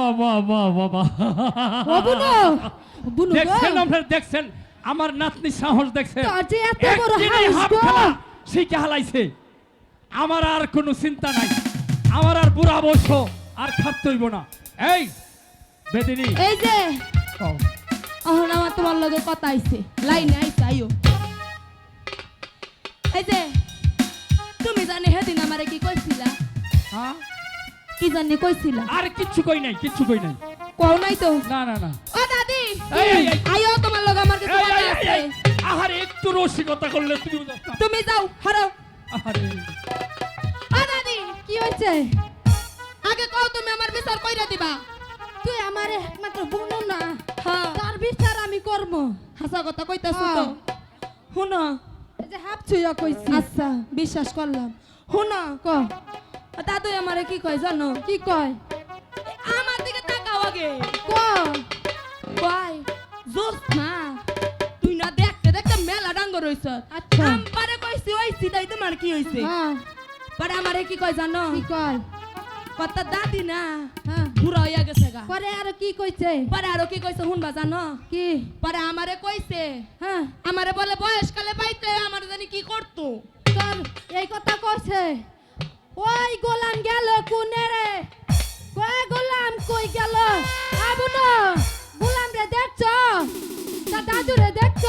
বাহ বাহ বাহ বাহ বাহ। বাহ ও বুনো বুনো দেখছেন আপনারা দেখছেন? আমার নাতনি সাহস দেখছেন। তোর যে এত বড় একদিনেই হাউস হাফ গো। খেলা শিখে হালাইছে? আমার আর কোনো চিন্তা নাই। আমার আর বুড়া বয়স আর হইব না। এই বেদিনী। এই যে কও। আমার তোমার লগে কথা আইছে লাইনে আইছে আইও। এই যে তুমি জানি হেদিন আমারে কি কইছিলা? হ্যাঁ? কি জানি কইছিলা? আর কিচ্ছু কই নাই কিচ্ছু কই নাই। কও নাই তো? না না না। ও দাদি! এই, এই, এই। আইও তোমার লগে আমার কিছু এই, কথা এই, এই, আছে। আহারে একটু রসিকতা করলে তুমি তুমি যাও হারো। আহারে। ও দাদি কি হইছে আগে কও তুমি আমার বিচার কইরা দিবা। তুই আমার একমাত্র বোন না। হ্যাঁ। তার বিচার আমি করব। হাসা কথা কইতাছ তো? শুনো যে হাফ ছুঁয়া কইছি। আচ্ছা। বিশ্বাস করলাম। শুনো ক? দাদু আমারে কি কয় জানো? কি কয়? আমার দিকে তাকাও আগে। কয়? জোস না তুই না দেখতে দেখতে মেলা ডাঙ্গ রইছ আচ্ছা। আমারে কইছি ওই সিধাই তোমার কি হইছে? পরে আমারে কি কয় জানো? কি কয়? কত দাদি না বুড়া হইয়া গেছে গা। পরে আর কি কইছে? পরে আরও কি কইছে শুনবা জানো? কি? পরে আমারে কইছে হ্যাঁ। আমারে বলে বয়সকালে পাইতে আমার জানি কি করতো। তোর এই কথা কইছে? ওই গোলাম গেল কোনে রে? কই গোলাম কই গেল? আবু না গোলাম রে দেখছ? তা দাদু রে দেখছ?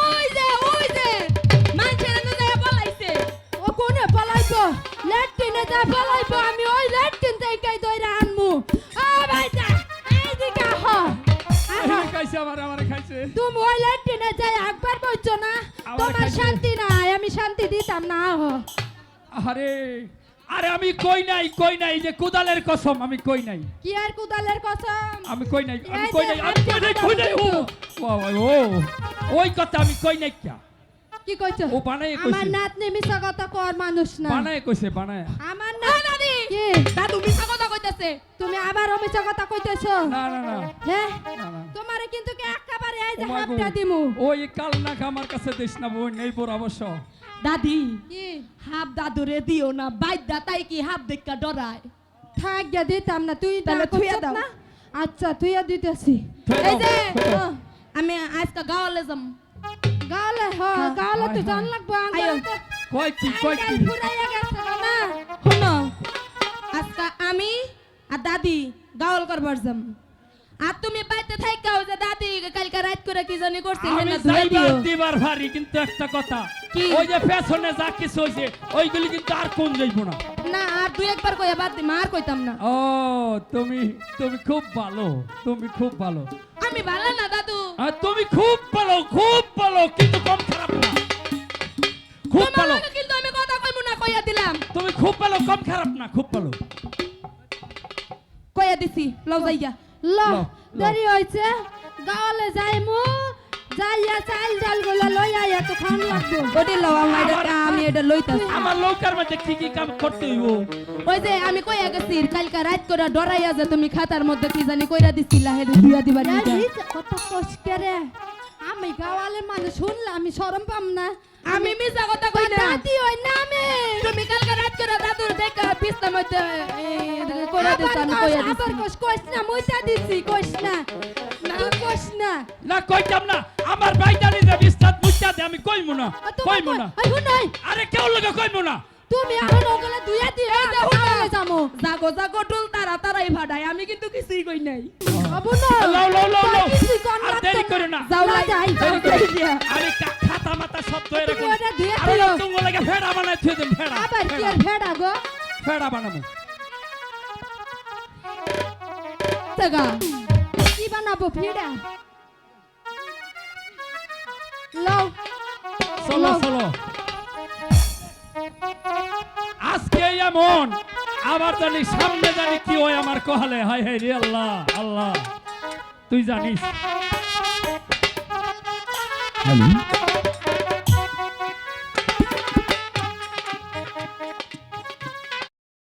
ওই যে ওই যে মানুষের যায় বলাইছে ও কোনে পালাইবো? ল্যাট্রিনে যা পালাইবো আমি ওই ল্যাট্রিন থেকে দইরা আনমু। আ ভাইটা এইদিকে আহ। খাইছে আমার আমার খাইছে। তুমি ওই ল্যাট্রিনে যাই একবার বলছো না? তোমার। শান্তি নাই আমি শান্তি দিতাম না আহ। আরে আরে আমি কই নাই কই নাই যে কুদালের কসম আমি কই নাই। কি আর কুদালের কসম? আমি কই নাই আমি কই নাই আমি কই নাই কই নাই ও ও, ও, ও ওই কথা আমি কই নাই কিয়া কি কইছো? ও বানায় আমার কইছে নাতনি মিছা কথা কর মানুষ না। বানায় কইছে বানায়। আমার ও না দাদি কি? দাদু মিছা কথা কইতাছে। তুমি আবার মিছা কথা কইতেছো? না না না। হ্যাঁ না। তোমারে কিন্তু কে একেবারে এই যে ও মা গো, হাতটা দিমু? ওই কাল না আমার কাছে দিস না বোন নেই বোর অবশ্য। দাদি কি? হাফ দাদুরে দিও না বাইদা তাই কি হাফ দেখা ডরায়? থাক গিয়া দিতাম না তুই তাহলে না থুইয়া দাও। না? আচ্ছা দিতেছি। থুইয়া এই যে। ও, আমি আজকে গাওয়ালে যাম। গালে হ গালে তো জান লাগবো কয় কি কয় কি আঙ্গুল ফুরাইয়া গেছে গো না শোনো আজকে আমি আর দাদি গাওয়াল করবার যাম। আর তুমি বাইতে থাইকাও যে দাদি কালকে রাত করে কি জানি করছে আমি হেনা ধুয়ে যাইবার দিও। দিবার ভারি কিন্তু একটা কথা। কি? ওই যে পেছনে যা কিছু হইছে ওইগুলি কিন্তু আর কোন যাইব না। না আর দুই একবার কইয়া বাদ দিম আর কইতাম না। ও তুমি তুমি খুব ভালো তুমি খুব ভালো। আমি ভালো না দাদু। আর তুমি খুব ভালো খুব ভালো কিন্তু কম খারাপ না। খুব ভালো। কিন্তু আমি কথা কইবো না কইয়া দিলাম। তুমি খুব ভালো কম খারাপ না খুব ভালো। কইয়া দিছি লও যাইয়া ল। দেরি হইছে গালে যাইমু। যাইয়া চাল ডালগুলো লই আইয়া তো খান লাগবো। ওটি লও আমার এটা আমি এটা লইতাছি। আমার লৌকার মধ্যে কি কি কাম করতে হইব? ওই যে আমি কইয়া গেছি কালকে রাত করে ডরাইয়া যে তুমি খাতার মধ্যে কি জানি কইরা দিছিলা হেডু দুয়া দিবার। কত কষ্টে রে। আমি গাওয়ালে মানুষ শুনলে আমি শরম পাম না। আমি মিছা কথা কই না। দাদি ওই নামে। তুমি কালকে রাত করে দাদুর দেখা পিস্তা মধ্যে কইরা দিছ আমি কইয়া দিছি। না মুইতা দিছি কইস না। কইস না। না কইতাম না। আমার ভাইটারি যে বিস্তার মুচ্ছা দে আমি কইমু না কইমু না। আই হুন নাই। আরে কেউ লগে কইমু না। তুমি এখন ওগুলো দুইয়া দিও এই যে হুনা। তাহলে যামু। জাগো জাগো টুল তারা তারাই আমি কিন্তু কিছুই কই নাই। আবু না। লও লও লও লও। কিছু কর আর দেরি করো না। যাও না, যাই, দেরি যাই, করে দিয়া। আমি কা- খাতা মাতা সব ধরে রাখুন। আরে তুমি লাগে ফেড়া বানাই থুয়ে দেন ফেড়া আবার কি। আর ভেড়া গো? ফেড়া বানাবো। বানাবো ফিডা লও চলো লও। চলো আজকে এমন আবার জানি সামনে জানি কি হয় আমার কহালে হায় হায় রে আল্লাহ আল্লাহ। তুই জানিস? হ্যালো